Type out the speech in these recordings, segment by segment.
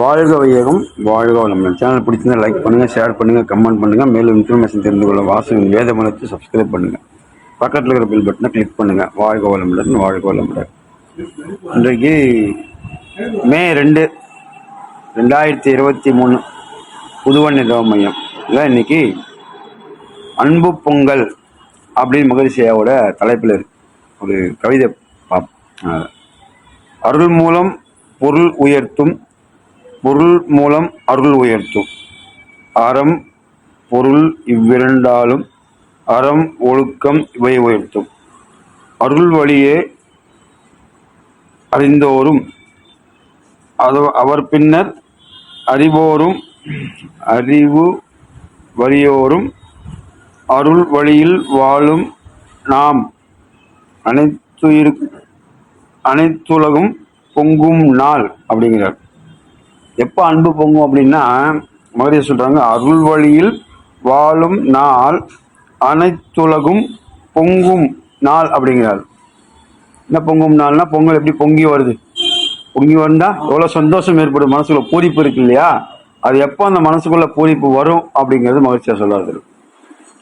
வாழ்க வையகம் வாழ்க வளமுடன். சேனல் பிடிச்சிருந்தா லைக் பண்ணுங்கள் ஷேர் பண்ணுங்கள் கமெண்ட் பண்ணுங்கள் மேலும் இன்ஃபர்மேஷன் தெரிந்து கொள்ள வாசகம் வேதமனத்தை சப்ஸ்கிரைப் பண்ணுங்கள் பக்கத்தில் இருக்கிற பில் பட்டனை கிளிக் பண்ணுங்கள் வாழ்க வளமுடன் வாழ்க வளமுடன். இன்றைக்கு மே ரெண்டு ரெண்டாயிரத்தி இருபத்தி மூணு புதுவன் நிலவ மையம். இல்லை இன்னைக்கு அன்பு பொங்கல் அப்படின்னு மகிழ்ச்சியாவோட தலைப்பில் இருக்கு. ஒரு கவிதை பாப் அருள் மூலம் பொருள் உயர்த்தும் பொருள் மூலம் அருள் உயர்த்தும். அறம் பொருள் இவ்விரண்டாலும் அறம் ஒழுக்கம் இவை உயர்த்தும். அருள் வழியே அறிந்தோரும் அது அவர் பின்னர் அறிவோரும் அறிவு வழியோரும் அருள் வழியில் வாழும் நாம் அனைத்துயிர் அனைத்துலகும் பொங்கும் நாள் அப்படிங்கிறார். எப்போ அன்பு பொங்கும் அப்படின்னா மகரியா சொல்கிறாங்க அருள் வழியில் வாழும் நாள் அனைத்துலகும் பொங்கும் நாள் அப்படிங்கிறார். என்ன பொங்கும் நாள்னா பொங்கல் எப்படி பொங்கி வருது? பொங்கி வந்தால் எவ்வளோ சந்தோஷம் ஏற்படும் மனசுக்குள்ள பூரிப்பு இருக்கு இல்லையா? அது எப்போ அந்த மனசுக்குள்ள பூரிப்பு வரும் அப்படிங்கிறது மகிழ்ச்சியாக சொல்லாது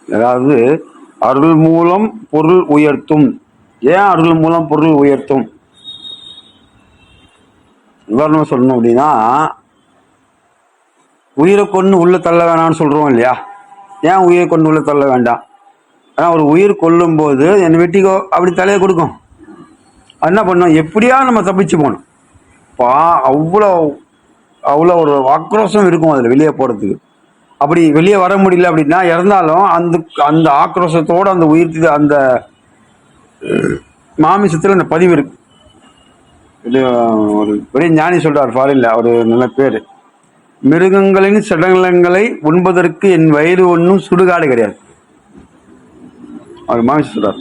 அதாவது அருள் மூலம் பொருள் உயர்த்தும். ஏன் அருள் மூலம் பொருள் உயர்த்தும்? உதாரணம் சொல்லணும் அப்படின்னா உயிரை கொண்டு உள்ள தள்ள வேணாம்னு சொல்றோம் இல்லையா? ஏன் உயிரை கொண்டு உள்ள தள்ள வேண்டாம்? ஆனால் ஒரு உயிர் கொல்லும் போது என் வெட்டிக்கோ அப்படி தலையை கொடுக்கும். என்ன பண்ணும்? எப்படியா நம்ம தப்பிச்சு போகணும். பா அவ்வளோ அவ்வளோ ஒரு ஆக்ரோஷம் இருக்கும் அதில் வெளியே போகிறதுக்கு அப்படி வெளியே வர முடியல அப்படின்னா இறந்தாலும் அந்த அந்த ஆக்ரோஷத்தோடு அந்த உயிர் அந்த மாமிசத்தில் அந்த பதிவு இருக்குது இது ஒரு பெரிய ஞானி சொல்றார் ஃபாரின்ல ஒரு நல்ல பேர். மிருகங்களின் சடலங்களை உண்பதற்கு என் வயிறு ஒன்றும் சுடுகாடு கிடையாது. அவர் மாமிசம் சொல்றார்.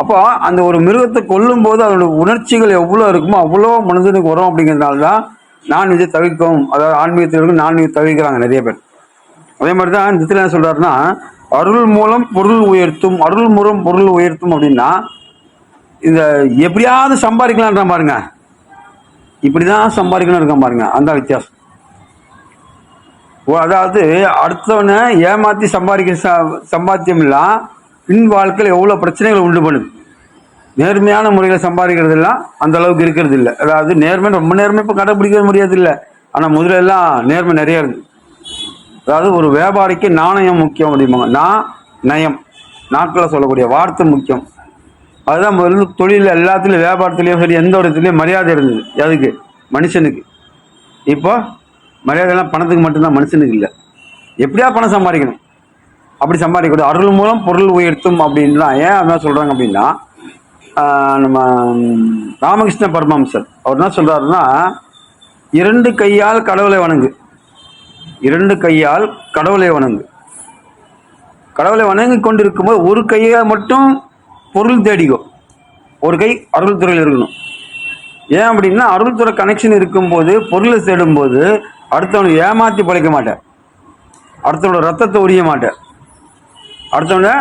அப்போ அந்த ஒரு மிருகத்தை கொல்லும் போது அதனுடைய உணர்ச்சிகள் எவ்வளோ இருக்குமோ அவ்வளோ மனிதனுக்கு வரும் அப்படிங்கிறதுனால தான் நான் இதை தவிர்க்கவும் அதாவது ஆன்மீகத்தில் நான் இதை தவிர்க்கிறாங்க நிறைய பேர். அதே மாதிரி தான் இந்த என்ன சொல்றாருன்னா அருள் மூலம் பொருள் உயர்த்தும் அருள் மூலம் பொருள் உயர்த்தும் அப்படின்னா இந்த எப்படியாவது சம்பாதிக்கலான்ற பாருங்க. இப்படிதான் சம்பாதிக்கணும் இருக்கான் பாருங்க. அந்த வித்தியாசம். ஓ, அதாவது அடுத்தவனை ஏமாத்தி சம்பாதிக்க சம்பாத்தியம் இல்லாம் பின் வாழ்க்கையில் எவ்வளோ பிரச்சனைகளை உண்டு பண்ணுது. நேர்மையான முறையில் சம்பாதிக்கிறது எல்லாம் அந்த அளவுக்கு இருக்கிறது இல்லை அதாவது நேர்மை ரொம்ப நேர்மை இப்போ கடைபிடிக்க முடியாது இல்லை ஆனால் முதல்ல எல்லாம் நேர்மை நிறைய இருக்கு அதாவது ஒரு வியாபாரிக்கு நாணயம் முக்கியம் அப்படிம்பாங்க. நான் நயம். நாட்களில் சொல்லக்கூடிய வார்த்தை முக்கியம். அதுதான் முதல்ல தொழில் எல்லாத்துலேயும் வியாபாரத்துலேயும் சரி எந்த ஒரு இதுலேயும் மரியாதை இருந்தது. எதுக்கு? மனுஷனுக்கு. இப்போ மரியாதைலாம் பணத்துக்கு மட்டும்தான் மனுஷனுக்கு இல்லை. எப்படியா பணம் சம்பாதிக்கணும்? அப்படி சம்பாதிக்கக்கூடாது. அருள் மூலம் பொருள் உயர்த்தும் அப்படின்லாம் ஏன் அதான் சொல்கிறாங்க அப்படின்னா நம்ம ராமகிருஷ்ண பரமஹம்சர். அவர் என்ன சொல்கிறாருன்னா இரண்டு கையால் கடவுளை வணங்கு. இரண்டு கையால் கடவுளை வணங்கு. கடவுளை வணங்கி கொண்டிருக்கும்போது ஒரு கையை மட்டும் பொருள் தேடிக்கோ. ஒரு கை அருள் துறையில் இருக்கணும். ஏன் அப்படின்னா அருள் துறை கனெக்ஷன் இருக்கும்போது பொருளை தேடும்போது அடுத்தவனை ஏமாற்றி பழைக்க மாட்டேன். அடுத்தவனோட ரத்தத்தை உரிய மாட்டேன். அடுத்தவனை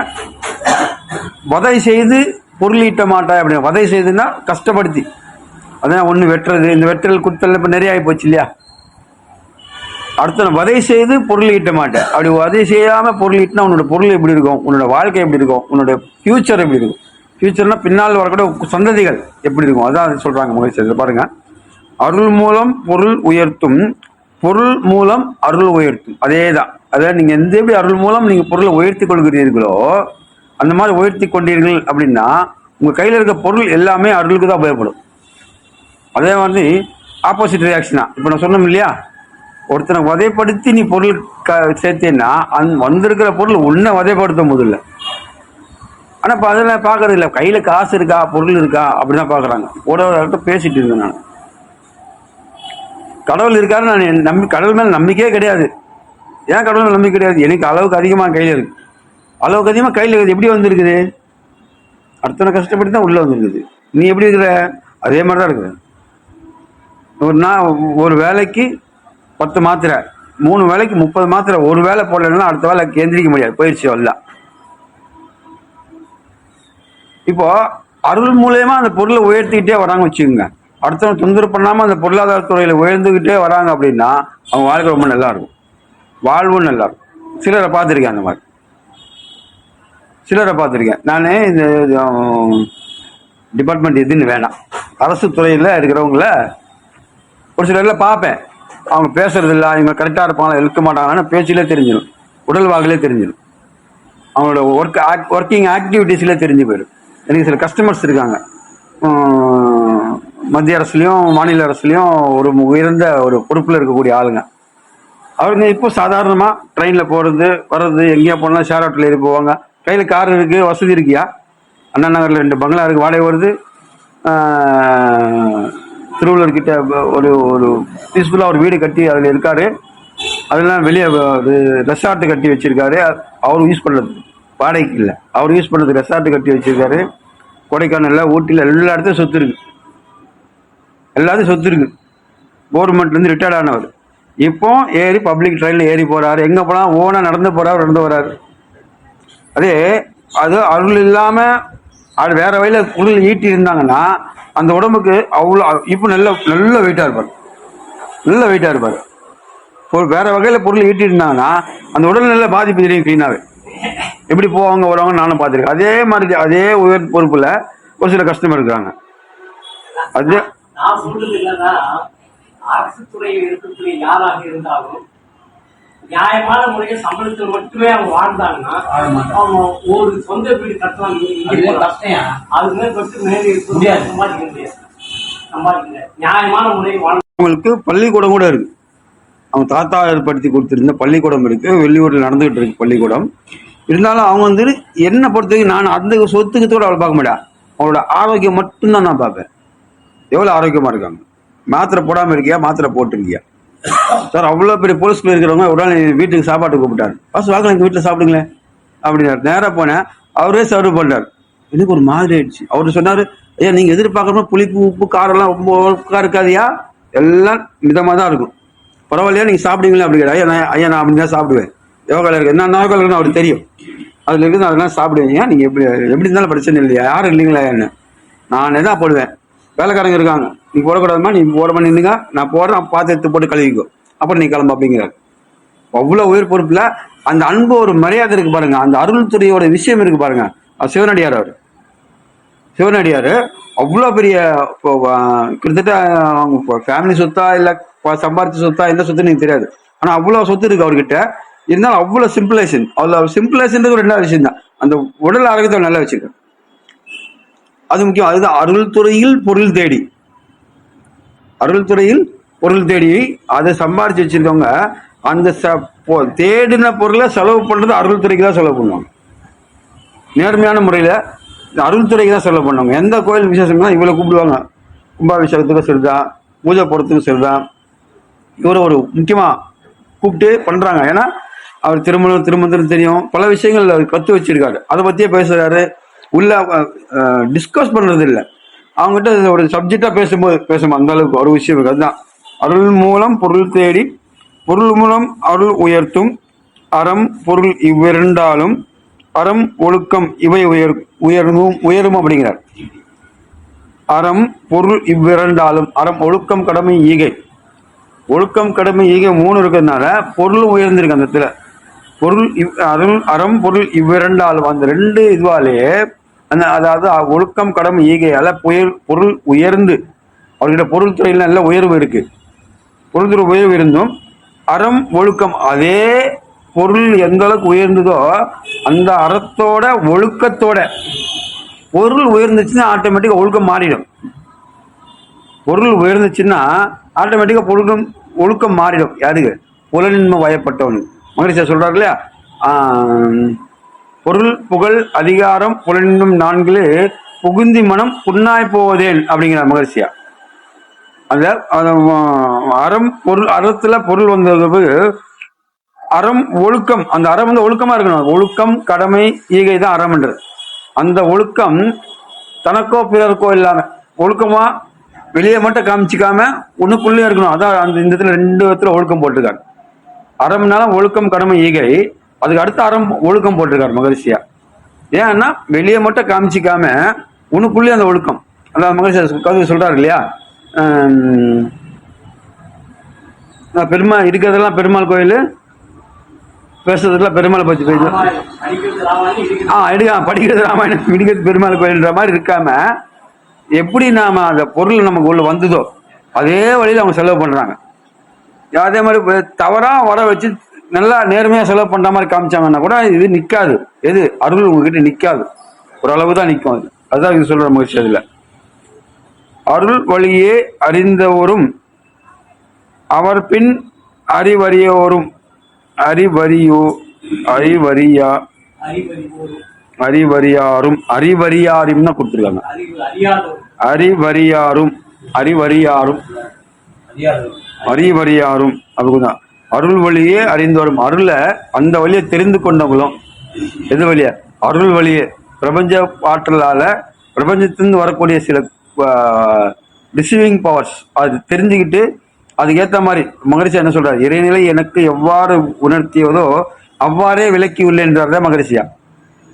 வதை செய்து பொருள் ஈட்ட மாட்டாய் அப்படின்னு. வதை செய்துன்னா கஷ்டப்படுத்தி. அதான் ஒன்று வெட்டுறது. இந்த வெட்டுறல் குத்தல் இப்போ நிறைய ஆகி போச்சு இல்லையா? அடுத்தவனை வதை செய்து பொருள் ஈட்ட மாட்டேன். அப்படி வதை செய்யாம பொருள் ஈட்டினா உன்னோட பொருள் எப்படி இருக்கும்? உன்னோட வாழ்க்கை எப்படி இருக்கும்? உன்னோட ஃபியூச்சர் எப்படி இருக்கும்? ஃபியூச்சர்னா பின்னால் வரக்கூடிய சந்ததிகள் எப்படி இருக்கும்? அதான் அது சொல்றாங்க மகிழ்ச்சி பாருங்க. அருள் மூலம் பொருள் உயர்த்தும். பொருள் மூலம் அருள் உயர்த்தும். அதே தான் அதாவது நீங்க எந்த எப்படி அருள் மூலம் நீங்க பொருளை உயர்த்தி கொள்கிறீர்களோ அந்த மாதிரி உயர்த்தி கொண்டீர்கள் அப்படின்னா உங்க கையில் இருக்க பொருள் எல்லாமே அருளுக்கு தான் உபயோகப்படும் அதே மாதிரி ஆப்போசிட் ரியாக்ஷனா இப்போ நான் சொன்னோம் இல்லையா? ஒருத்தனை வதைப்படுத்தி நீ பொருள் க சேர்த்தேன்னா அந் வந்திருக்கிற பொருள் உன்னை வதைப்படுத்த முதல்ல. ஆனால் இப்போ அதெல்லாம் பார்க்கறது இல்லை. கையில் காசு இருக்கா பொருள் இருக்கா அப்படி தான் பார்க்குறாங்க. ஒரு ஒரு பேசிட்டு இருந்தேன் நான். கடவுள் இருக்காரு நான் என் நம்பி கடவுள் மேலே நம்பிக்கையே கிடையாது. ஏன் கடவுள் மேலே நம்பிக்கை கிடையாது? எனக்கு அளவுக்கு அதிகமாக கையில் இருக்கு. அளவுக்கு அதிகமாக கையில் இருக்குது எப்படி வந்திருக்குது? அடுத்தனை கஷ்டப்பட்டு தான் உள்ளே வந்திருக்குது. நீ எப்படி இருக்கிற? அதே மாதிரி தான் இருக்கிற. ஒரு நான் ஒரு வேலைக்கு பத்து மாத்திரை மூணு வேலைக்கு முப்பது மாத்திரை ஒரு வேலை போடலைன்னா அடுத்த வேலை கேந்திரிக்க முடியாது. போயிடுச்சு எல்லாம். இப்போ அருள் மூலயமா அந்த பொருளை உயர்த்திக்கிட்டே வராங்க வச்சுக்கோங்க. அடுத்தவங்க தொந்தரவு பண்ணாமல் அந்த பொருளாதார துறையில் உயர்ந்துக்கிட்டே வராங்க அப்படின்னா அவங்க வாழ்க்கை ரொம்ப நல்லா இருக்கும். வாழ்வும் நல்லா இருக்கும். சிலரை பார்த்துருக்கேன் அந்த மாதிரி. சிலரை பார்த்துருக்கேன். நான் இந்த டிபார்ட்மெண்ட் எதுன்னு வேணாம். அரசு துறையில் இருக்கிறவங்கள ஒரு சிலரில் பார்ப்பேன். அவங்க பேசுறது இல்லை இவங்க கரெக்டாக இருப்பாங்களா இருக்க மாட்டாங்கன்னு பேச்சிலே தெரிஞ்சிடும் உடல் வாக்கிலே தெரிஞ்சிடும் அவங்களோட ஒர்க் ஒர்க்கிங் ஆக்டிவிட்டீஸ்ல தெரிஞ்சு போயிடும் எனக்கு சில கஸ்டமர்ஸ் இருக்காங்க. மத்திய அரசுலேயும் மாநில அரசுலேயும் ஒரு உயர்ந்த ஒரு பொறுப்பில் இருக்கக்கூடிய ஆளுங்க. அவருங்க இப்போ சாதாரணமாக ட்ரெயினில் போகிறது வர்றது எங்கேயா போனால் ஷேர் ஆட்டோவில் ஏறி போவாங்க. கையில் கார் இருக்குது வசதி இருக்கியா? அண்ணா நகரில் ரெண்டு பங்களா இருக்குது வாடகை வருது. திருவள்ளுவர் கிட்ட ஒரு ஒரு பீஸ்ஃபுல்லாக ஒரு வீடு கட்டி அதில் இருக்காரு. அதெல்லாம் வெளியே ஒரு ரெசார்ட் கட்டி வச்சிருக்காரு. அவர் யூஸ் பண்ணுறது வாடகைக்கு இல்லை. அவர் யூஸ் பண்ணுறது ரெசார்ட் கட்டி வச்சிருக்காரு. கொடைக்கானலில் ஊட்டியில் எல்லா இடத்தையும் சொத்து இருக்கு. எல்லாத்தையும் சொத்து இருக்கு. கவர்மெண்ட்லேருந்து ரிட்டையர்ட் ஆனவர். இப்போ ஏறி பப்ளிக் ட்ரெயினில் ஏறி போகிறாரு எங்கே போனால் ஓனாக நடந்து போகிறார் நடந்து வர்றாரு அதே அது அருள் இல்லாமல் அது வேற வழியில் உடல் ஈட்டி இருந்தாங்கன்னா அந்த உடம்புக்கு அவ்வளோ இப்போ நல்ல நல்ல வெயிட்டாக இருப்பார். நல்ல வெயிட்டாக இருப்பார். ஒரு வேற வகையில் பொருள் ஈட்டி இருந்தாங்கன்னா அந்த உடல் நல்ல பாதிப்பு தெரியும் க்ளீனாகவே எப்படி போவாங்க வருவாங்க நானும் பார்த்துருக்கேன். அதே மாதிரி அதே உயர் பொறுப்பில் ஒரு சில கஸ்டமர் இருக்கிறாங்க. அது அரசு துறையில் இருக்கக்கூடிய யாராக இருந்தாலும் நியாயமான முறையில் சம்பளத்தில் மட்டுமே அவங்க வாழ்ந்தாங்கன்னா அவங்க ஒரு சொந்த வீடு கட்டலாம் இங்க- இங்க அதுவே போலாம். கஷ்டம்யா. அது மேல இருக்கு முடியாது. சம்பாதிக்க முடியாது. சம்பாதிக்க முடியாது. நியாயமான முறையில் வாழ் அவங்களுக்கு பள்ளிக்கூடம் கூட இருக்கு. அவங்க தாத்தா ஏற்படுத்தி கொடுத்திருந்த பள்ளிக்கூடம் இருக்கு. வெளியூரில் நடந்துகிட்டு இருக்கு பள்ளிக்கூடம். இருந்தாலும் அவங்க வந்து என்ன பொறுத்தவரைக்கும் நான் அந்த சொத்துக்கு கூட அவளை பார்க்க மாட்டேன் அவளோட ஆரோக்கியம் மட்டும்தான் நான் பார்ப்பேன். எவ்வளோ ஆரோக்கியமா இருக்காங்க? மாத்திரை போடாமல் இருக்கியா? மாத்திரை போட்டிருக்கியா? சார் அவ்வளோ பெரிய போலீஸ் இருக்கிறவங்க ஒரு நாள் வீட்டுக்கு சாப்பாடு கூப்பிட்டாரு. பஸ் வாங்க எங்கள் வீட்டில் சாப்பிடுங்களேன் அப்படின்னாரு. நேராக போனேன் அவரே சர்வ் பண்ணார். எனக்கு ஒரு மாதிரி ஆயிடுச்சு. அவர் சொன்னார் ஐயா நீங்கள் எதிர்பார்க்குறப்ப புளிப்பு உப்பு காரம்லாம் ரொம்ப ஒழுக்காக இருக்காதியா? எல்லாம் மிதமாக தான் இருக்கும். பரவாயில்லையா நீங்கள் சாப்பிடுவீங்களா? அப்படி ஐயா நான் ஐயா நான் அப்படி தான் சாப்பிடுவேன். யோகாவில் இருக்கு. என்ன யோகாவில் இருக்குன்னு அவருக்கு தெரியும். அதில் இருக்குது அதெல்லாம் சாப்பிடுவீங்க நீங்கள் எப்படி எப்படி இருந்தாலும் பிரச்சனை இல்லையா? யாரும் இல்லைங்களா என்ன? நான் என்ன போடுவேன்? வேலைக்காரங்க இருக்காங்க. நீ போடக்கூடாதுமா நீ போடாம நின்றுங்க நான் போடுறேன் பார்த்து எடுத்து போட்டு கழுவிக்கோ. அப்புறம் நீ கிளம்ப அப்படிங்கிறார். அவ்வளோ உயிர் பொறுப்பில் அந்த அன்பு ஒரு மரியாதை இருக்கு பாருங்க. அந்த அருள் துறையோட விஷயம் இருக்கு பாருங்க. சிவனடியார் அவர். சிவனடியார் அவ்வளோ பெரிய இப்போ, கிட்டத்தட்ட அவங்க ஃபேமிலி சொத்தா இல்லை சம்பாரிச்ச சொத்தா எந்த சொத்து எனக்கு தெரியாது. ஆனால் அவ்வளோ சொத்து இருக்கு அவர்கிட்ட. இருந்தாலும் அவ்வளோ சிம்பிளேஷன் அவ்வளோ சிம்பிளேஷன்றது ஒரு ரெண்டாவது விஷயம் தான் அந்த உடல் ஆரோக்கியத்தை நல்லா வச்சிருக்கேன் அது முக்கியம். அதுதான் அருள் துறையில் பொருள் தேடி. அருள் துறையில் பொருள் தேடி அதை சம்பாரிச்சு வச்சிருக்கவங்க அந்த ச பொ- தேடின பொருளை செலவு பண்ணுறது அருள் துறைக்கு தான் செலவு பண்ணுவாங்க. நேர்மையான முறையில் அருள் துறைக்கு தான் செலவு பண்ணுவாங்க. எந்த கோயில் விசேஷம்னா இவ்வளோ கூப்பிடுவாங்க. கும்பாபிஷேகத்துக்கும் சரிதான் பூஜை பொருத்துக்கும் சரிதான் இவரை ஒரு முக்கியமாக கூப்பிட்டு பண்ணுறாங்க ஏன்னா அவர் திருமணம் திருமணம் தெரியும். பல விஷயங்கள் அவர் கற்று வச்சிருக்காரு. அதை பற்றியே பேசுகிறாரு உள்ள டிஸ்கஸ் பண்ணுறது இல்லை அவங்ககிட்ட ஒரு சப்ஜெக்டாக பேசும்போது பேசும் அந்த அளவுக்கு ஒரு விஷயம் அதுதான். அருள் மூலம் பொருள் தேடி பொருள் மூலம் அருள் உயர்த்தும் அறம் பொருள் இவ்விரண்டாலும் அறம் ஒழுக்கம் இவை உயர் உயர்வும் உயரும் அப்படிங்கிறார். அறம் பொருள் இவ்விரண்டாலும் அறம் ஒழுக்கம் கடமை ஈகை. ஒழுக்கம் கடமை ஈகை மூணு இருக்கிறதுனால பொருள் உயர்ந்திருக்கு அந்த இடத்துல. பொருள் இவ் அருள் அறம் பொருள் இவ்விரண்டாலும் அந்த ரெண்டு இதுவாலே அதாவது ஒழுக்கம் கடமை ஈகையால் புயல் பொருள் உயர்ந்து. அவர்கிட்ட பொருள் துறையில் நல்ல உயர்வு இருக்கு. பொருள் துறை உயர்வு இருந்தும் அறம் ஒழுக்கம் அதே பொருள் எந்த அளவுக்கு உயர்ந்ததோ அந்த அறத்தோட ஒழுக்கத்தோட பொருள் உயர்ந்துச்சுன்னா ஆட்டோமேட்டிக்காக ஒழுக்கம் மாறிடும். பொருள் உயர்ந்துச்சுன்னா ஆட்டோமேட்டிக்காக பொருளும் ஒழுக்கம் மாறிடும். யாருக்கு? புலனின்மை வயப்பட்டவனு மகிழ்ச்சியா சொல்றாரு இல்லையா? பொருள் புகழ் அதிகாரம் புலனும் நான்கு புகுந்தி மனம் புண்ணாய் போவதேன் அப்படிங்கிற மகர்ஷியா. அந்த அறம் பொருள் அறத்துல பொருள் வந்தது அறம் ஒழுக்கம். அந்த அறம் வந்து ஒழுக்கமா இருக்கணும். ஒழுக்கம் கடமை ஈகை தான் அறம்ன்றது அந்த ஒழுக்கம் தனக்கோ பிறருக்கோ இல்லாம ஒழுக்கமா வெளியே மட்டும் காமிச்சிக்காம உனக்குள்ளேயும் இருக்கணும். அதான் அந்த இந்த இடத்துல ரெண்டு இடத்துல ஒழுக்கம் போட்டிருக்காரு அறம்னால ஒழுக்கம் கடமை ஈகை. அதுக்கு அடுத்த அறம் ஒழுக்கம் போட்டிருக்காரு மகரிஷியா. ஏன்னா வெளியே மட்டும் காமிச்சிக்காம உனக்குள்ளேயே அந்த ஒழுக்கம். அதான் மகரிஷியா கவிதை சொல்றாரு இல்லையா? பெருமா பெருமாள் இருக்கிறதெல்லாம் பெருமாள் கோயில் பேசுறதுலாம் பெருமாளை பற்றி பேசுகிறேன் ஆ எடுக்க படிக்கிறது ராமாயணம் இடிக்கிறது பெருமாள் கோயில்ன்ற மாதிரி இருக்காம எப்படி நாம அந்த பொருள் நமக்கு உள்ள வந்ததோ அதே வழியில் அவங்க செலவு பண்ணுறாங்க அதே மாதிரி தவறாக வர வச்சு நல்லா நேர்மையா செலவு பண்ற மாதிரி காமிச்சாங்கன்னா கூட இது நிக்காது. எது? அருள் உங்ககிட்ட நிக்காது. ஓரளவு தான் நிற்கும் அது. அதுதான் இது சொல்ற முயற்சி அதுல. அருள் வழியே அறிந்தவரும் அவர் பின் அறிவறியோரும். அறிவறியோ அறிவறியா அறிவறியாரும். தான் கொடுத்துருக்காங்க. அறிவறியாரும் அறிவறியாரும். அறிவறியாரும். அப்படிதான் அருள் வழியே அறிந்தவரும் அருளை அந்த வழியை தெரிந்து கொண்டவங்களும். எது வழியா? அருள் வழியே பிரபஞ்ச ஆற்றலால் பிரபஞ்சத்திலிருந்து வரக்கூடிய சில ரிசீவிங் பவர்ஸ் அது தெரிஞ்சுக்கிட்டு அதுக்கேற்ற மாதிரி மகரிஷி என்ன சொல்கிறார் இறைநிலை எனக்கு எவ்வாறு உணர்த்தியதோ அவ்வாறே விளக்கி உள்ளேன்றார் தான் மகரிஷியா.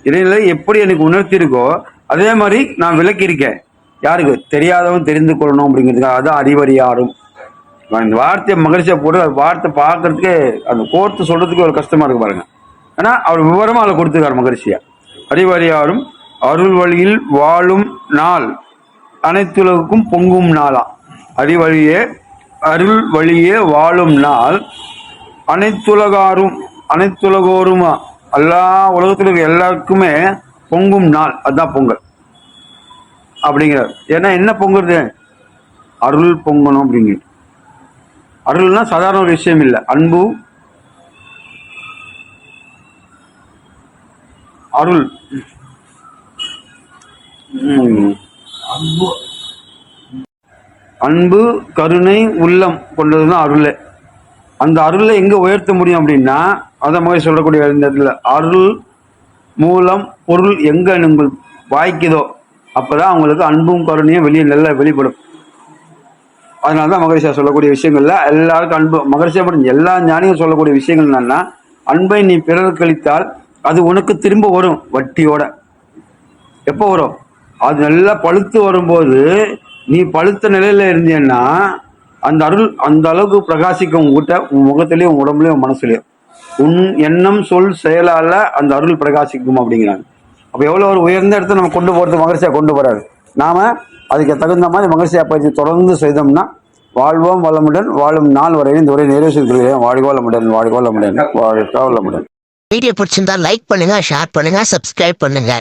இறைநிலை எப்படி எனக்கு உணர்த்தியிருக்கோ அதே மாதிரி நான் விளக்கியிருக்கேன். யாருக்கு? தெரியாதவன் தெரிந்து கொள்ளணும் அப்படிங்கிறதுக்காக. அதுதான் அறிவறியாரும். இந்த வார்த்தையை மகிழ்ச்சியாக போட்டு அந்த வார்த்தை பார்க்கறதுக்கே அந்த கோர்த்து சொல்கிறதுக்கு ஒரு கஷ்டமாக இருக்கு பாருங்க. ஆனால் அவர் விவரமாக அதில் கொடுத்துருக்காரு மகிழ்ச்சியாக அறிவறியாரும் அருள் வழியில் வாழும் நாள். அனைத்துலகுக்கும் பொங்கும் நாளா. அறிவழியே அருள் வழியே வாழும் நாள். அனைத்துலகாரும் அனைத்துலகோருமா? எல்லா உலகத்தில் இருக்க எல்லாருக்குமே பொங்கும் நாள். அதுதான் பொங்கல். அப்படிங்கிறார். ஏன்னா என்ன பொங்குறது? அருள் பொங்கணும் அப்படிங்கிறது அருள்னா சாதாரண ஒரு விஷயம் இல்லை. அன்பு அருள். ம். அன்பு. கருணை உள்ளம் கொண்டதுதான் அருளே. அந்த அருளை எங்க உயர்த்த முடியும் அப்படின்னா அத மாதிரி சொல்லக்கூடிய இந்த அருள் மூலம் பொருள் எங்க நீங்கள் வாய்க்குதோ அப்பதான் அவங்களுக்கு அன்பும் கருணையும் வெளியே நல்லா வெளிப்படும். அதனால தான் மகரிஷியா சொல்லக்கூடிய விஷயங்கள்ல எல்லாருக்கும் அன்பு. மகரிஷியா மட்டும் எல்லா ஞானியும் சொல்லக்கூடிய விஷயங்கள் என்னன்னா அன்பை நீ பிறர் கழித்தால் அது உனக்கு திரும்ப வரும் வட்டியோட. எப்போ வரும்? அது நல்லா பழுத்து வரும்போது நீ பழுத்த நிலையில இருந்தீன்னா அந்த அருள் அந்த அளவுக்கு பிரகாசிக்கும் உங்ககிட்ட உன் முகத்திலையும் உன் உடம்புலையும் உன் மனசுலையும் உன் எண்ணம் சொல் செயலால அந்த அருள் பிரகாசிக்கும் அப்படிங்கிறாங்க. அப்ப எவ்வளவு ஒரு உயர்ந்த இடத்த நம்ம கொண்டு போறது மகரிஷியா கொண்டு போறாரு. நாம் அதுக்கு தகுந்த மாதிரி மகிழ்ச்சியாக பயிற்சி தொடர்ந்து செய்தோம்னா வாழ்வோம் வளமுடன் வாழும் நாள் வரையும் இந்த உரை நிறைவு வாழ்க வளமுடன் வாழ்க வளமுடன் வாழ்க வளமுடன். வீடியோ பிடிச்சிருந்தா லைக் பண்ணுங்க ஷேர் பண்ணுங்க சப்ஸ்கிரைப் பண்ணுங்க.